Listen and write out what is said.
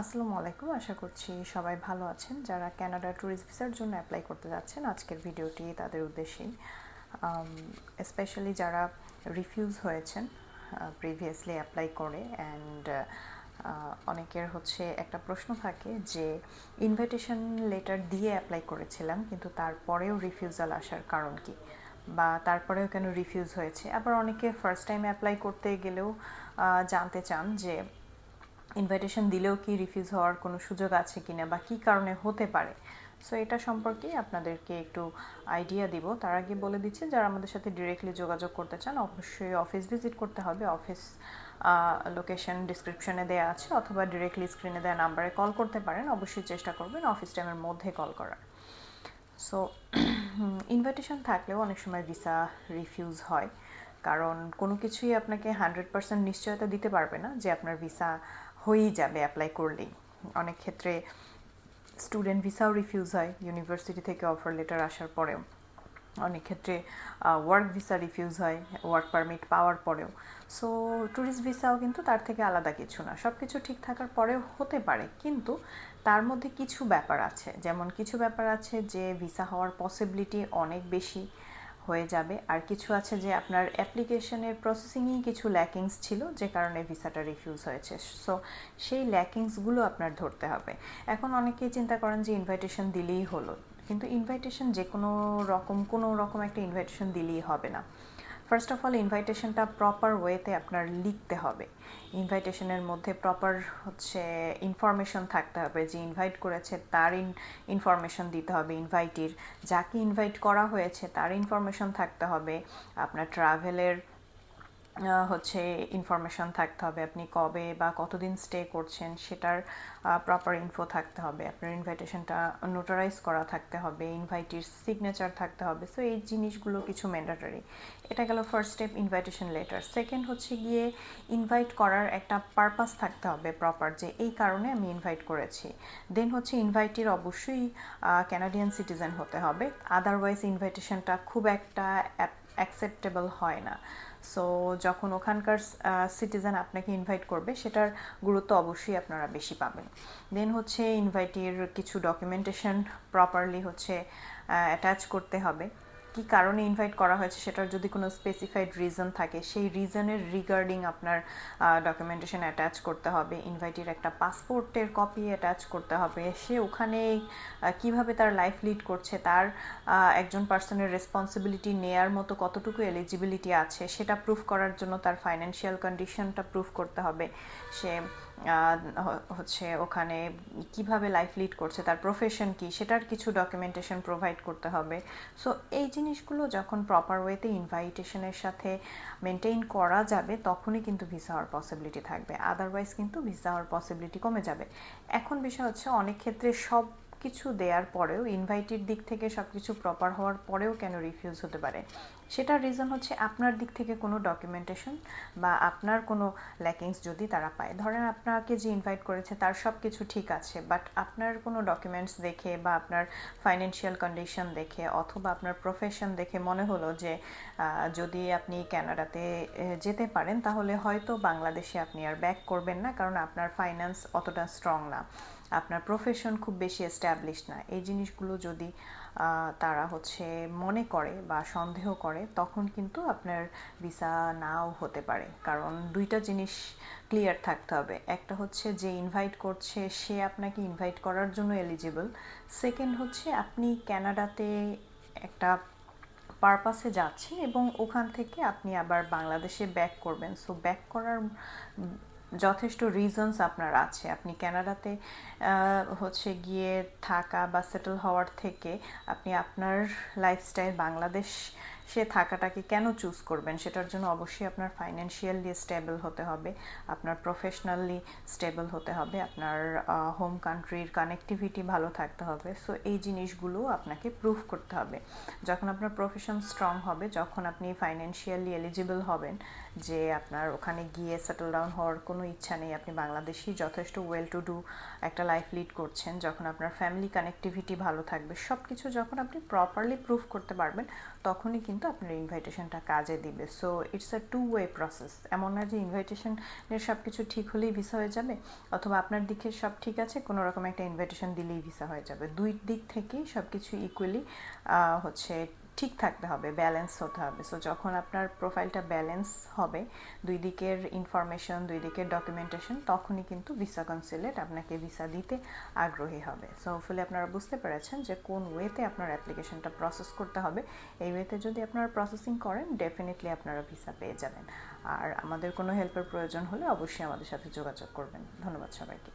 আসসালামু আলাইকুম। আশা করছি সবাই ভালো আছেন। যারা ক্যানাডা ট্যুরিস্ট ভিসার জন্য অ্যাপ্লাই করতে যাচ্ছেন, আজকের ভিডিওটি তাদের উদ্দেশ্যেই স্পেশালি যারা রিফিউজ হয়েছেন প্রিভিয়াসলি অ্যাপ্লাই করে অ্যান্ড অনেকের হচ্ছে একটা প্রশ্ন থাকে যে ইনভাইটেশন লেটার দিয়ে অ্যাপ্লাই করেছিলাম, কিন্তু তারপরেও রিফিউজাল আসার কারণ কি? বা তারপরেও কেন রিফিউজ হয়েছে? আবার অনেকে ফার্স্ট টাইম অ্যাপ্লাই করতে গেলেও জানতে চান যে ইনভাইটেশন দিলেও কি রিফিউজ হওয়ার কোনো সুযোগ আছে কি না বা কী কারণে হতে পারে? সো এটা সম্পর্কে আপনাদেরকে একটু আইডিয়া দিব। তার আগে বলে দিচ্ছি, যারা আমাদের সাথে ডিরেক্টলি যোগাযোগ করতে চান, অবশ্যই অফিস ভিজিট করতে হবে। অফিস লোকেশন ডিসক্রিপশনে দেওয়া আছে, অথবা ডিরেক্টলি স্ক্রিনে দেওয়া নাম্বারে কল করতে পারেন। অবশ্যই চেষ্টা করবেন অফিস টাইমের মধ্যে কল করার। সো ইনভাইটেশন থাকলেও অনেক সময় ভিসা রিফিউজ হয়। কারণ কোনো কিছুই আপনাকে হান্ড্রেড পার্সেন্ট নিশ্চয়তা দিতে পারবে না যে আপনার ভিসা হয়েই যাবে অ্যাপ্লাই করলেই। অনেক ক্ষেত্রে স্টুডেন্ট ভিসাও রিফিউজ হয় ইউনিভার্সিটি থেকে অফার লেটার আসার পরেও। অনেক ক্ষেত্রে ওয়ার্ক ভিসা রিফিউজ হয় ওয়ার্ক পারমিট পাওয়ার পরেও। সো ট্যুরিস্ট ভিসাও কিন্তু তার থেকে আলাদা কিছু না। সব কিছু ঠিক থাকার পরেও হতে পারে, কিন্তু তার মধ্যে কিছু ব্যাপার আছে। যেমন কিছু ব্যাপার আছে যে ভিসা হওয়ার পসিবিলিটি অনেক বেশি। হয়ে যাবে। আর কিছু আছে যে আপনার অ্যাপ্লিকেশনের প্রসেসিংয়েই কিছু ল্যাকিংস ছিল, যে কারণে ভিসাটা রিফিউজ হয়েছে। সো সেই ল্যাকিংসগুলো আপনার ধরতে হবে। এখন অনেকেই চিন্তা করেন যে ইনভাইটেশন দিলেই হলো। কিন্তু ইনভাইটেশন যে কোনো রকম কোনো রকম একটা ইনভাইটেশন দিলেই হবে না। ফার্স্ট অফ অল ইনভাইটেশনটা প্রপার ওয়েতে আপনার লিখতে হবে। ইনভাইটেশনের মধ্যে প্রপার হচ্ছে ইনফরমেশন থাকতে হবে। যে ইনভাইট করেছে, তার ইনফরমেশন দিতে হবে ইনভাইটির যাকে ইনভাইট করা হয়েছে, তার ইনফরমেশন থাকতে হবে। আপনার ট্রাভেলের হচ্ছে ইনফরমেশন থাকতে হবে। আপনি কবে বা কতদিন স্টে করছেন সেটার প্রপার ইনফো থাকতে হবে। আপনার ইনভাইটেশনটা নোটারাইজ করা থাকতে হবে ইনভাইটির সিগনেচার থাকতে হবে। সো এই জিনিসগুলো কিছু ম্যান্ডাটরি এটা গেল first step invitation letter second হচ্ছে গিয়ে ইনভাইট করার একটা পারপাস থাকতে হবে প্রপার যে এই কারণে আমি ইনভাইট করেছি। দেন হচ্ছে ইনভাইটির অবশ্যই ক্যানাডিয়ান সিটিজেন হতে হবে। আদারওয়াইজ ইনভাইটেশনটা খুব একটা অ্যাকসেপ্টেবল হয় না। সো যখন ওখানকার সিটিজেন আপনাকে ইনভাইট করবে, সেটার গুরুত্ব অবশ্যই আপনারা বেশি পাবেন। দেন হচ্ছে ইনভাইটের কিছু ডকুমেন্টেশন প্রপারলি হচ্ছে অ্যাটাচ করতে হবে। কি কারণে ইনভাইট করা হয়েছে সেটার যদি কোনো স্পেসিফাইড রিজন থাকে, সেই রিজনের রিগার্ডিং আপনার ডকুমেন্টেশন অ্যাটাচ করতে হবে ইনভাইটির একটা পাসপোর্টের কপি অ্যাটাচ করতে হবে, সে ওখানে কীভাবে তার লাইফ লিড করছে, তার একজন পার্সনের রেসপন্সিবিলিটি নেয়ার মতো কতটুকু এলিজিবিলিটি আছে, সেটা প্রুফ করার জন্য তার ফাইন্যান্সিয়াল কন্ডিশনটা প্রুফ করতে হবে। সে হচ্ছে ওখানে কীভাবে লাইফ লিড করছে, তার প্রফেশন কি, সেটার কিছু ডকুমেন্টেশন প্রোভাইড করতে হবে। সো এই জিনিসগুলো যখন প্রপার ওয়েতে ইনভাইটেশনের সাথে মেনটেন করা যাবে, তখনই কিন্তু ভিসা হওয়ার পসিবিলিটি থাকবে। আদারওয়াইজ কিন্তু ভিসা হওয়ার পসিবিলিটি কমে যাবে। এখন বিষয় হচ্ছে, অনেক ক্ষেত্রে সব কিছু দেওয়ার পরেও ইনভাইটের দিক থেকে সব কিছু প্রপার হওয়ার পরেও কেন রিফিউজ হতে পারে? সেটার রিজন হচ্ছে আপনার দিক থেকে কোনো ডকুমেন্টেশন বা আপনার কোনো ল্যাকিংস যদি তারা পায়। ধরেন আপনাকে যে ইনভাইট করেছে তার সব কিছু ঠিক আছে বাট আপনার কোনো ডকুমেন্টস দেখে বা আপনার ফাইন্যান্সিয়াল কন্ডিশন দেখে অথবা আপনার প্রফেশন দেখে মনে হলো যে যদি আপনি ক্যানাডাতে যেতে পারেন, তাহলে হয়তো বাংলাদেশে আপনি আর ব্যাক করবেন না, কারণ আপনার ফাইন্যান্স অতটা স্ট্রং না। আপনার প্রফেশন খুব বেশি এস্টাবলিশ না। এই জিনিসগুলো যদি তারা হচ্ছে মনে করে বা সন্দেহ করে, তখন কিন্তু আপনার ভিসা নাও হতে পারে। কারণ দুইটা জিনিস ক্লিয়ার থাকতে হবে। একটা হচ্ছে যে ইনভাইট করছে, সে আপনাকে ইনভাইট করার জন্য এলিজিবল সেকেন্ড হচ্ছে আপনি ক্যানাডাতে একটা পারপাসে যাচ্ছেন এবং ওখান থেকে আপনি আবার বাংলাদেশে ব্যাক করবেন। সো ব্যাক করার যথেষ্ট রিজনস আপনার আছে। আপনি ক্যানাডাতে হচ্ছে গিয়ে থাকা বা সেটেল হওয়ার থেকে আপনি আপনার লাইফস্টাইল বাংলাদেশ সে থাকাটাকে কেন চুজ করবেন? সেটার জন্য অবশ্যই আপনার ফাইন্যান্সিয়ালি স্টেবল হতে হবে, আপনার প্রফেশনালি স্টেবল হতে হবে, আপনার হোম কান্ট্রির কানেক্টিভিটি ভালো থাকতে হবে। সো এই জিনিসগুলো আপনাকে প্রুফ করতে হবে। যখন আপনার প্রফেশন স্ট্রং হবে, যখন আপনি ফাইন্যান্সিয়ালি এলিজিবল হবেন, যে আপনার ওখানে গিয়ে সেটেল ডাউন হওয়ার কোনো ইচ্ছা নেই, আপনি বাংলাদেশি যথেষ্ট ওয়েল টু ডু একটা লাইফ লিড করছেন, যখন আপনার ফ্যামিলি কানেক্টিভিটি ভালো থাকবে সব কিছু যখন আপনি প্রপারলি প্রুফ করতে পারবেন, তখনই কিন্তু কিন্তু আপনার ইনভাইটেশনটা কাজে দিবে। So it's a two way process এমন না যে ইনভাইটেশনের সব কিছু ঠিক হলেই ভিসা হয়ে যাবে, অথবা আপনার দিকে সব ঠিক আছে, কোনো রকম একটা ইনভাইটেশন দিলেই ভিসা হয়ে যাবে। দুই দিক থেকেই সব কিছু ইকুয়ালি হচ্ছে ঠিক থাকতে হবে ব্যালেন্স হতে হবে। সো যখন আপনার প্রোফাইলটা ব্যালেন্স হবে, দুই দিকের ইনফরমেশন দুই দিকের ডকুমেন্টেশন তখনই কিন্তু ভিসা কনসুলেট আপনাকে ভিসা দিতে আগ্রহী হবে। সো ফুলে আপনারা বুঝতে পেরেছেন যে কোন ওয়েতে আপনার অ্যাপ্লিকেশনটা প্রসেস করতে হবে। এই ওয়েতে যদি আপনারা প্রসেসিং করেন ডেফিনেটলি আপনারা ভিসা পেয়ে যাবেন। আর আমাদের কোনো হেল্পের প্রয়োজন হলে অবশ্যই আমাদের সাথে যোগাযোগ করবেন। ধন্যবাদ সবাইকে।